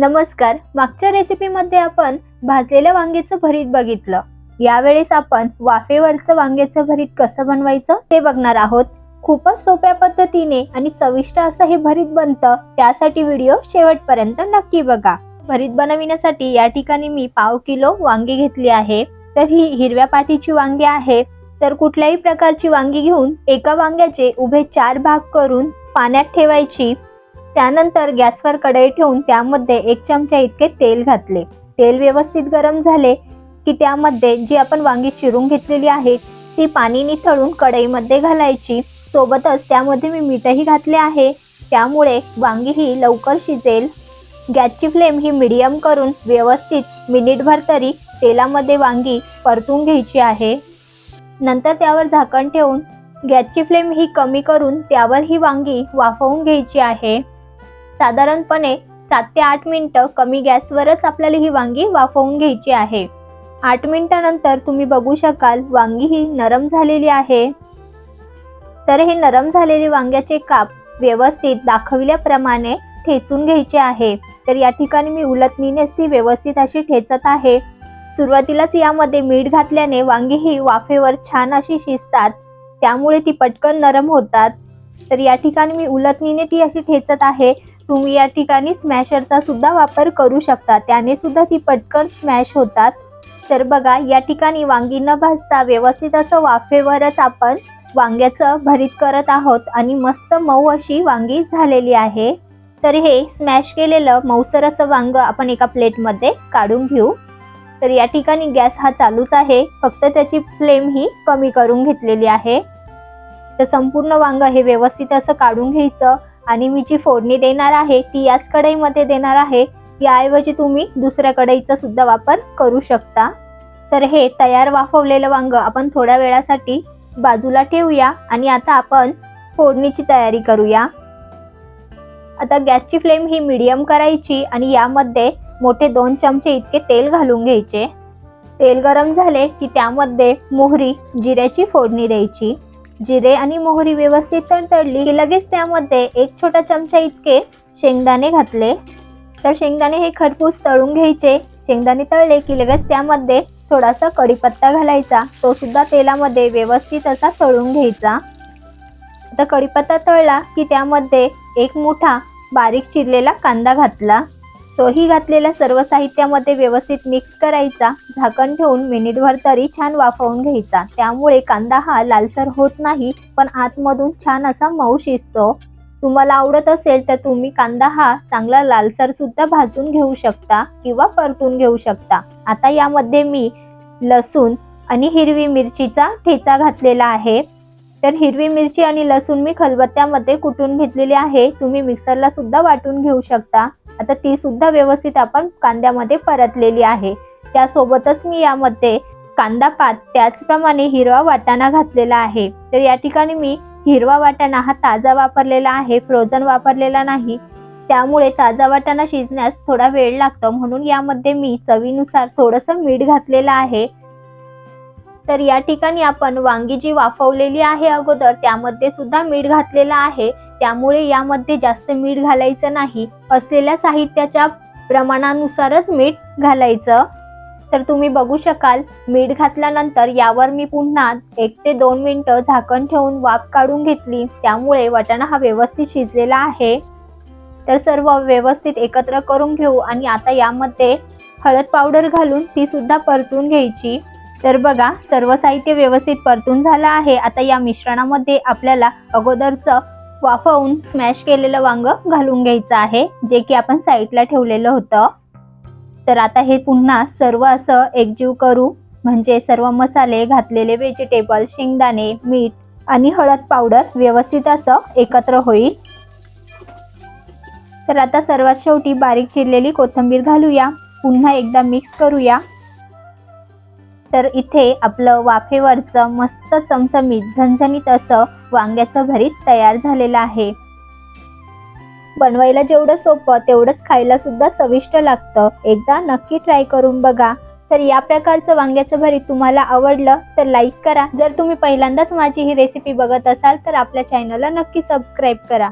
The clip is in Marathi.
नमस्कार मागच्या रेसिपीमध्ये आपण भाजलेल्या वांग्याचं भरीत बघितलं. यावेळेस आपण वाफेवरचं वांग्याचं भरीत कसं बनवायचं ते बघणार आहोत. खूपच सोप्या पद्धतीने आणि चविष्ट असं हे भरीत बनतं त्यासाठी व्हिडिओ शेवटपर्यंत नक्की बघा. भरीत बनविण्यासाठी या ठिकाणी मी पाव किलो वांगी घेतली आहे. तर ही हिरव्या पाठीची वांगी आहे. तर कुठल्याही प्रकारची वांगी घेऊन एका वांग्याचे उभे चार भाग करून पाण्यात ठेवायची. त्यानंतर गॅसवर कढई ठेवून त्यामध्ये एक चमचा इतके तेल घातले. तेल व्यवस्थित गरम झाले की त्यामध्ये जी आपण वांगी चिरून घेतलेली आहे ती पाणी निथळून कढईमध्ये घालायची. सोबतच त्यामध्ये मी मीठही घातले आहे. त्यामुळे वांगी ही लवकर शिजेल. गॅसची फ्लेम ही मिडियम करून व्यवस्थित मिनिटभर तरी तेलामध्ये वांगी परतून घ्यायची आहे. नंतर त्यावर झाकण ठेवून गॅसची फ्लेम ही कमी करून त्यावर ही वांगी वाफवून घ्यायची आहे. साधारणपणे सात ते आठ मिनटं कमी गॅसवरच आपल्याला ही वांगी वाफवून घ्यायची आहे. आठ मिनिटानंतर तुम्ही बघू शकाल वांगी ही नरम झालेली आहे. तर हे नरम झालेले वांग्याचे काप व्यवस्थित दाखविल्याप्रमाणे ठेचून घ्यायचे आहे. तर या ठिकाणी मी उलटणीनेच ती व्यवस्थित अशी ठेचत आहे. सुरुवातीलाच यामध्ये मीठ घातल्याने वांगी ही वाफेवर छान अशी शिजतात. त्यामुळे ती पटकन नरम होतात. तर या ठिकाणी मी उलटणीने ती अशी ठेचत आहे. तुम्ही या ठिकाणी स्मॅशरचा सुद्धा वापर करू शकता. त्याने सुद्धा ती पटकन स्मॅश होतात. तर बघा या ठिकाणी वांगी न भाजता व्यवस्थित असं वाफेवरच आपण वांग्याचं भरीत करत आहोत आणि मस्त मऊ अशी वांगी झालेली आहे. तर हे स्मॅश केलेलं मऊसर असं वांग आपण एका प्लेटमध्ये काढून घेऊ. तर या ठिकाणी गॅस हा चालूच आहे. फक्त त्याची फ्लेम ही कमी करून घेतलेली आहे. तर संपूर्ण वांग हे व्यवस्थित असं काढून घ्यायचं. आणि मी जी फोडणी देणार आहे ती याच कढईमध्ये देणार आहे. याऐवजी तुम्ही दुसऱ्या कढईचा सुद्धा वापर करू शकता. तर हे तयार वाफवलेलं वांग आपण थोड्या वेळासाठी बाजूला ठेवूया आणि आता आपण फोडणीची तयारी करूया. आता गॅसची फ्लेम ही मिडियम करायची आणि यामध्ये मोठे दोन चमचे इतके तेल घालून घ्यायचे. तेल गरम झाले की त्यामध्ये मोहरी जिऱ्याची फोडणी द्यायची. जिरे आणि मोहरी व्यवस्थित तडतडली की लगेच त्यामध्ये एक छोटा चमचा इतके शेंगदाणे घातले. तर शेंगदाणे हे खरपूस तळून घ्यायचे. शेंगदाणे तळले की लगेच त्यामध्ये थोडासा कढीपत्ता घालायचा. तो सुद्धा तेलामध्ये व्यवस्थित असा तळून घ्यायचा. तर कढीपत्ता तळला की त्यामध्ये एक मोठा बारीक चिरलेला कांदा घातला. तोही घातलेल्या सर्व साहित्यामध्ये व्यवस्थित मिक्स करायचा झाकण ठेवून मिनिटभर तरी छान वाफवून घ्यायचा. त्यामुळे कांदा हा लालसर होत नाही पण आतमधून छान असा मऊ शिजतो तुम्हाला आवडत असेल तर तुम्ही कांदा हा चांगला लालसर सुद्धा भाजून घेऊ शकता किंवा परतून घेऊ शकता. आता यामध्ये मी लसूण आणि हिरवी मिरचीचा ठेचा घातलेला आहे. तर हिरवी मिरची आणि लसूण मी खलबत्त्यामध्ये कुटून घेतलेली आहे. तुम्ही मिक्सरला सुद्धा वाटून घेऊ शकता. आता ती सुद्धा व्यवस्थित आपण कांद्यामध्ये परतलेली आहे. त्यासोबतच मी यामध्ये कांदा पात त्याचप्रमाणे हिरवा वाटाणा घातलेला आहे. तर या ठिकाणी मी हिरवा वाटाणा हा ताजा वापरलेला आहे फ्रोझन वापरलेला नाही. त्यामुळे ताजा वाटाणा शिजण्यास थोडा वेळ लागतो. म्हणून यामध्ये मी चवीनुसार थोडंसं मीठ घातलेलं आहे. तर या ठिकाणी आपण वांगी जी वाफवलेली आहे अगोदर त्यामध्ये सुद्धा मीठ घातलेलं आहे. त्यामुळे यामध्ये जास्त मीठ घालायचं नाही. असलेल्या साहित्याच्या प्रमाणानुसारच मीठ घालायचं. तर तुम्ही बघू शकाल मीठ घातल्यानंतर यावर मी पुन्हा एक ते दोन मिनटं झाकण ठेवून वाफ काढून घेतली. त्यामुळे वाटाणा हा व्यवस्थित शिजलेला आहे. तर सर्व व्यवस्थित एकत्र करून घेऊ आणि आता यामध्ये हळद पावडर घालून ती सुद्धा परतून घ्यायची. तर बघा सर्व साहित्य व्यवस्थित परतून झालं आहे. आता या मिश्रणामध्ये आपल्याला अगोदरचं वाफवून स्मॅश केलेलं वांग घालून घ्यायचं आहे जे की आपण साईडला ठेवलेलं होतं. तर आता हे पुन्हा सर्व असं एकजीव करू. म्हणजे सर्व मसाले घातलेले व्हेजिटेबल शेंगदाणे मीठ आणि हळद पावडर व्यवस्थित असं एकत्र होईल. तर आता सर्वात शेवटी बारीक चिरलेली कोथिंबीर घालूया. पुन्हा एकदा मिक्स करूया. तर इथे आपलं वाफेवरचं मस्त चमचमीत झणझणीत असं वांग्याचं भरीत तयार झालेलं आहे. बनवायला जेवढं सोपं तेवढंच खायला सुद्धा चविष्ट लागतं. एकदा नक्की ट्राय करून बघा. तर या प्रकारचं वांग्याचं भरीत तुम्हाला आवडलं तर लाईक करा. जर तुम्ही पहिल्यांदाच माझी ही रेसिपी बघत असाल तर आपल्या चॅनलला नक्की सबस्क्राईब करा.